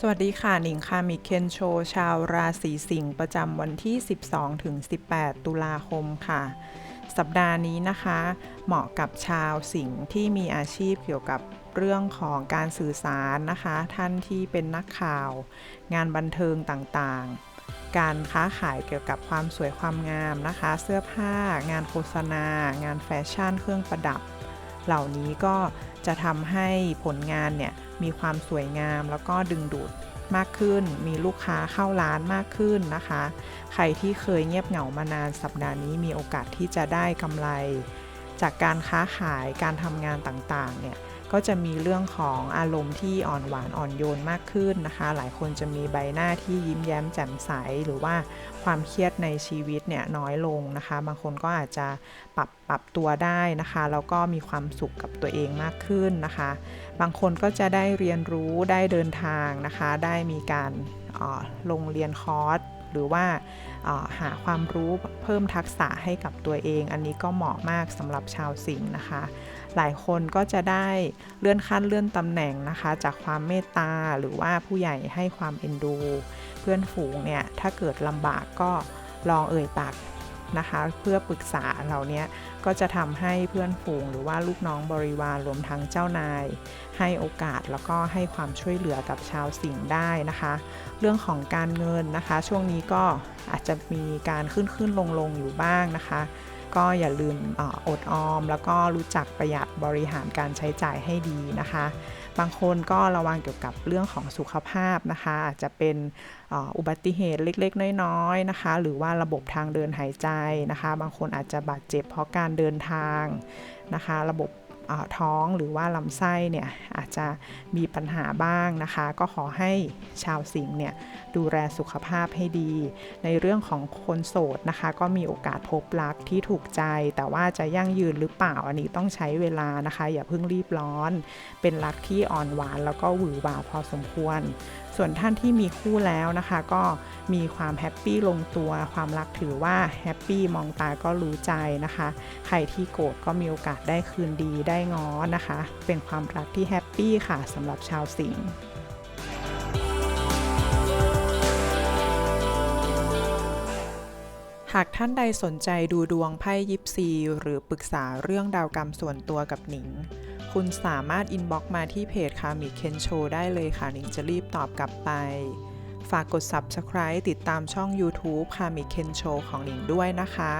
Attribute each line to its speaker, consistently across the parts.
Speaker 1: สวัสดีค่ะ หนิงคามิเคนโช ชาวราศีสิงห์ประจำวันที่ 12 ถึง 18 ตุลาคมค่ะ สัปดาห์นี้นะคะ เหมาะกับชาวสิงห์ที่มีอาชีพเกี่ยวกับเรื่องของการสื่อสารนะคะ ท่านที่เป็นนักข่าว งานบันเทิงต่างๆ การค้าขายเกี่ยวกับความสวยความงามนะคะ เสื้อผ้า งานโฆษณา งานแฟชั่น เครื่องประดับ เหล่านี้ก็จะทำให้ผลงานเนี่ย มีความสวยงาม แล้วก็ดึงดูดมากขึ้น มีลูกค้าเข้าร้านมากขึ้นนะคะ ใครที่เคยเงียบเหงามานานสัปดาห์นี้มีโอกาสที่จะได้กำไร จากการค้าขายการทำงานต่างๆเนี่ย ก็จะมีเรื่องของอารมณ์ที่อ่อนหวานอ่อนโยนมากขึ้นนะคะ หลายคนจะมีใบหน้าที่ยิ้มแย้มแจ่มใส หรือว่าความเครียดในชีวิตเนี่ยน้อยลงนะคะ บางคนก็อาจจะปรับปรับตัวได้นะคะ แล้วก็มีความสุขกับตัวเองมากขึ้นนะคะ บางคนก็จะได้เรียนรู้ได้เดินทางนะคะ ได้มีการลงเรียนคอร์สหรือว่าหาความรู้เพิ่มทักษะให้กับตัวเอง อันนี้ก็เหมาะมากสำหรับชาวสิงห์นะคะ หลายคนก็จะได้เลื่อนขั้นเลื่อนตำแหน่งนะคะ จากความเมตตาหรือว่าผู้ใหญ่ให้ความเอ็นดู เพื่อนฝูงเนี่ยถ้าเกิดลำบากก็ลองเอ่ยปากนะคะ เพื่อปรึกษาเหล่านี้ก็จะทำให้เพื่อนฝูงหรือว่าลูกน้องบริวารรวมทั้งเจ้านาย ให้โอกาสแล้วก็ให้ความช่วยเหลือกับชาวสิงห์ได้นะคะ เรื่องของการเงินนะคะ ช่วงนี้ก็อาจจะมีการขึ้นขึ้นลงลงอยู่บ้างนะคะ ก็อย่าลืมออดออม แล้วก็รู้จักประหยัดบริหารการใช้จ่ายให้ดีนะคะ บางคนก็ระวังเกี่ยวกับเรื่องของสุขภาพนะคะ อาจจะเป็นอุบัติเหตุเล็กๆ น้อยๆนะคะ หรือว่าระบบทางเดินหายใจนะคะ บางคนอาจจะบาดเจ็บเพราะการเดินทางนะคะ ระบบท้องหรือว่าลำไส้เนี่ย จจะมีปัญหาบ้างนะคะ ก็ขอให้ชาวสิงห์เนี่ยดูแลสุขภาพให้ดี ในเรื่องของคนโสดนะคะ ก็มีโอกาสพบรักที่ถูกใจ แต่ว่าจะยั่งยืนหรือเปล่าอันนี้ต้องใช้เวลานะคะ อย่าเพิ่งรีบร้อน เป็นรักที่อ่อนหวานแล้วก็หวือหวาพอสมควร ส่วนท่านที่มีคู่แล้วนะคะ ก็มีความแฮปปี้ลงตัว ความรักถือว่าแฮปปี้มองตาก็รู้ใจนะคะ ใครที่โกรธก็มีโอกาสได้คืนดีได้ง้อนะคะ เป็นความรักที่แฮปปี้ค่ะสำหรับชาวสิงห์หากท่านใดสนใจดูดวงไพ่ยิปซี หรือปรึกษาเรื่องดาวกรรมส่วนตัวกับหนิง คุณสามารถอินบ็อกมาที่เพจคามิเคนโชได้เลยค่ะนิงจะรีบตอบกลับไป ฝากกด Subscribe ติดตามช่อง YouTube คามิเคนโชของหนิงด้วยนะคะ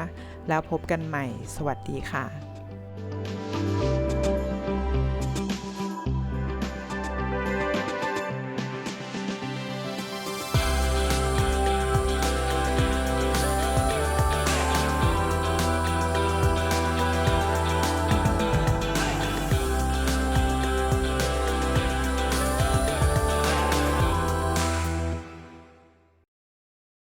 Speaker 1: แล้วพบกันใหม่ สวัสดีค่ะ